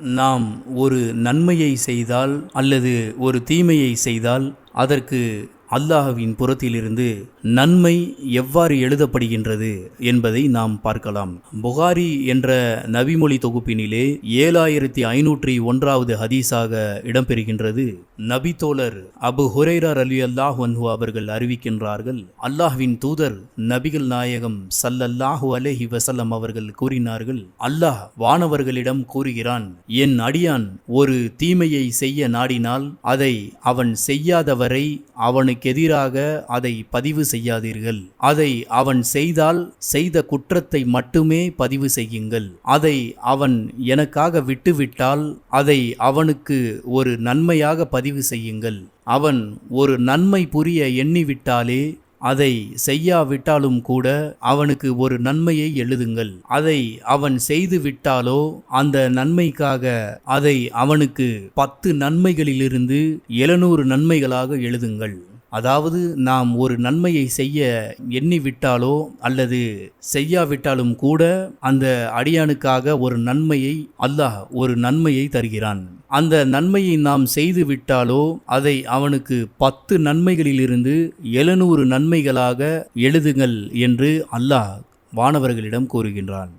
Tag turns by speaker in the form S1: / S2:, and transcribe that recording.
S1: நாம் ஒரு நன்மையை செய்தால் அல்லது ஒரு தீமையை செய்தால் அதற்கு அல்லாஹ்வின் புறத்திலிருந்து நன்மை எவ்வாறு எழுதப்படுகின்றது என்பதை நாம் பார்க்கலாம். புகாரி என்ற நபிமொழி தொகுப்பினிலே ஏழாயிரத்தி ஐநூற்றி ஒன்றாவது ஹதீஸாக இடம்பெறுகின்றது. நபி தோழர் அபு ஹுரைரார் அலி அல்லாஹ் வன்ஹு அவர்கள் அறிவிக்கின்றார்கள் அல்லாஹ்வின் தூதர் நபிகள் நாயகம் சல்லல்லாஹு அலைஹி வசல்லம் அவர்கள் கூறினார்கள் அல்லாஹ் வானவர்களிடம் கூறுகிறான் என் அடியான் ஒரு தீமையை செய்ய நாடினால் அதை அவன் செய்யாதவரை அவனுக்கு எதிராக அதை பதிவு செய்யாதீர்கள். அதை அவன் செய்தால் செய்த குற்றத்தை மட்டுமே பதிவு செய்யுங்கள். அதை அவன் எனக்காக விட்டுவிட்டால் அதை அவனுக்கு ஒரு நன்மையாக பதிவு செய்யுங்கள். அவன் ஒரு நன்மை புரிய எண்ணிவிட்டாலே அதை செய்யாவிட்டாலும் கூட அவனுக்கு ஒரு நன்மையை எழுதுங்கள். அதை அவன் செய்து விட்டாலோ அந்த நன்மைக்காக அதை அவனுக்கு பத்து நன்மைகளிலிருந்து எழுநூறு நன்மைகளாக எழுதுங்கள். அதாவது நாம் ஒரு நன்மையை செய்ய எண்ணிவிட்டாலோ அல்லது செய்யாவிட்டாலும் கூட அந்த அடியானுக்காக ஒரு நன்மையை அல்லாஹ் ஒரு நன்மையை தருகிறான். அந்த நன்மையை நாம் செய்து விட்டாலோ அதை அவனுக்கு பத்து நன்மைகளிலிருந்து எழுநூறு நன்மைகளாக எழுதுங்கள் என்று அல்லாஹ் வானவர்களிடம் கூறுகின்றான்.